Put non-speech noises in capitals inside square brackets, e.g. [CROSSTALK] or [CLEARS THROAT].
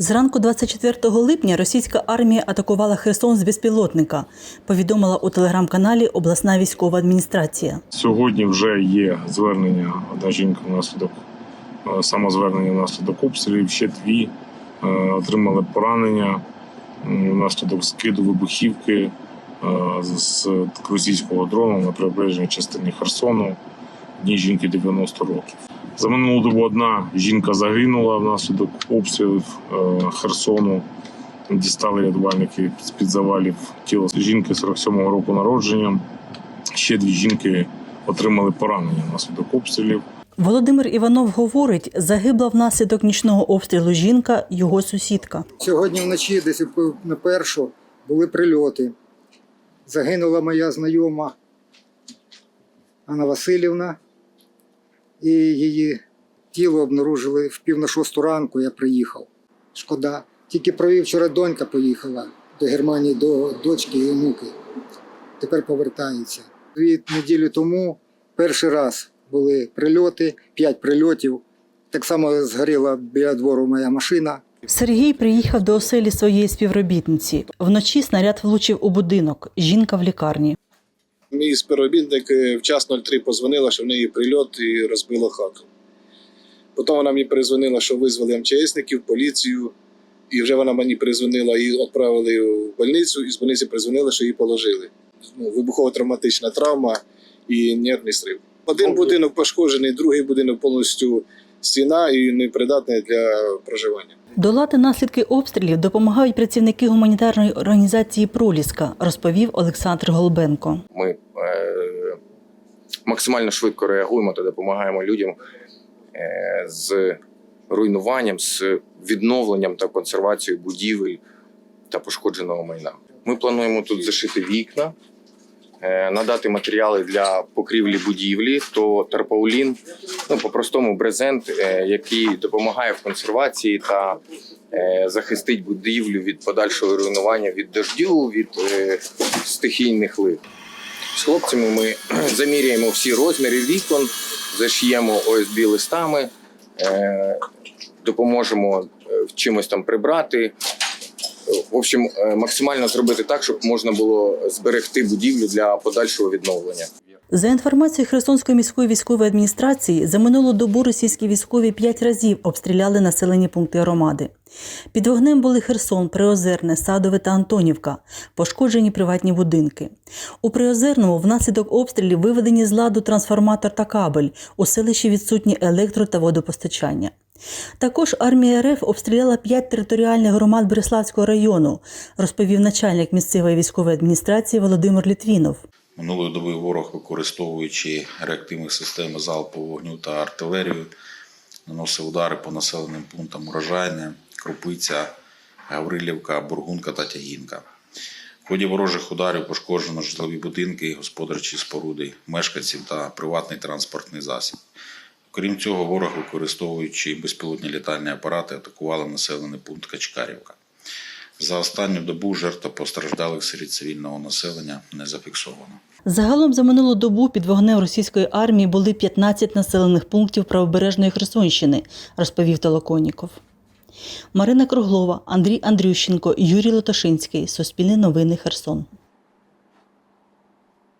Зранку 24 липня російська армія атакувала Херсон з безпілотника, повідомила у телеграм-каналі обласна військова адміністрація. Сьогодні вже є звернення одна жінка внаслідок е, самозвернення внаслідок обстрілів. Ще дві е, отримали поранення внаслідок скиду вибухівки е, з російського дрону на прибережній частині Херсону. Одній жінки 90 років. За минулу добу одна жінка загинула внаслідок обстрілів е, Херсону. Дістали рятувальники з-під завалів тіло жінки 47-го року народження. Ще дві жінки отримали поранення внаслідок обстрілів. Володимир Іванов говорить, загибла внаслідок нічного обстрілу жінка, його сусідка. Сьогодні вночі, десь на першу, були прильоти. Загинула моя знайома Анна Васильівна, і її тіло обнаружили в пів на шосту ранку. Я приїхав. Шкода. Тільки провів вчора донька поїхала до Германії до дочки і онуки. Тепер повертається. Дві неділі тому перший раз були прильоти, п'ять прильотів. Так само згоріла біля двору моя машина. Сергій приїхав до оселі своєї співробітниці. Вночі снаряд влучив у будинок. Жінка в лікарні. Мій співробітник е, в час 03 позвонила, що в неї прильот і розбило хату. Потім вона мені перезвонила, що визвали МЧСників, поліцію, і вже вона мені перезвонила і відправили в больницю, і з больниці перезвонили, що її положили. Ну, вибухово-травматична травма і нервний стрив. Один будинок пошкоджений, другий будинок повністю стіна і непридатний для проживання. Долати наслідки обстрілів допомагають працівники гуманітарної організації Проліска, розповів Олександр Голбенко. ми е, максимально швидко реагуємо та допомагаємо людям е, з руйнуванням, з відновленням та консервацією будівель та пошкодженого майна. Ми плануємо тут зашити вікна, е, надати матеріали для покрівлі будівлі, то тарпаулін, ну по-простому брезент, е, який допомагає в консервації та е, захистить будівлю від подальшого руйнування від дождю, від е, стихійних лих. З хлопцями ми [CLEARS THROAT] заміряємо всі розміри вікон, зашиємо ОСБ листами, допоможемо чимось там прибрати. В общем, максимально зробити так, щоб можна було зберегти будівлю для подальшого відновлення. За інформацією Херсонської міської військової адміністрації, за минулу добу російські військові п'ять разів обстріляли населені пункти громади. Під вогнем були Херсон, Приозерне, Садове та Антонівка, пошкоджені приватні будинки. У Приозерному внаслідок обстрілів виведені з ладу трансформатор та кабель, у селищі відсутні електро та водопостачання. Також армія РФ обстріляла п'ять територіальних громад Береславського району, розповів начальник місцевої військової адміністрації Володимир Літвінов. Минулої доби ворог, використовуючи реактивні системи залпового вогню та артилерію, наносив удари по населеним пунктам Урожайне, Крупиця, Гаврилівка, Бургунка та Тягінка. В ході ворожих ударів пошкоджено житлові будинки, господарчі споруди, мешканців та приватний транспортний засіб. Крім цього, ворог, використовуючи безпілотні літальні апарати, атакували населений пункт Качкарівка. За останню добу жертв постраждалих серед цивільного населення не зафіксовано. Загалом за минулу добу під вогнем російської армії були 15 населених пунктів правобережної Херсонщини, розповів Толоконіков. Марина Круглова, Андрій Андрющенко, Юрій Лотошинський. Суспільне новини Херсон.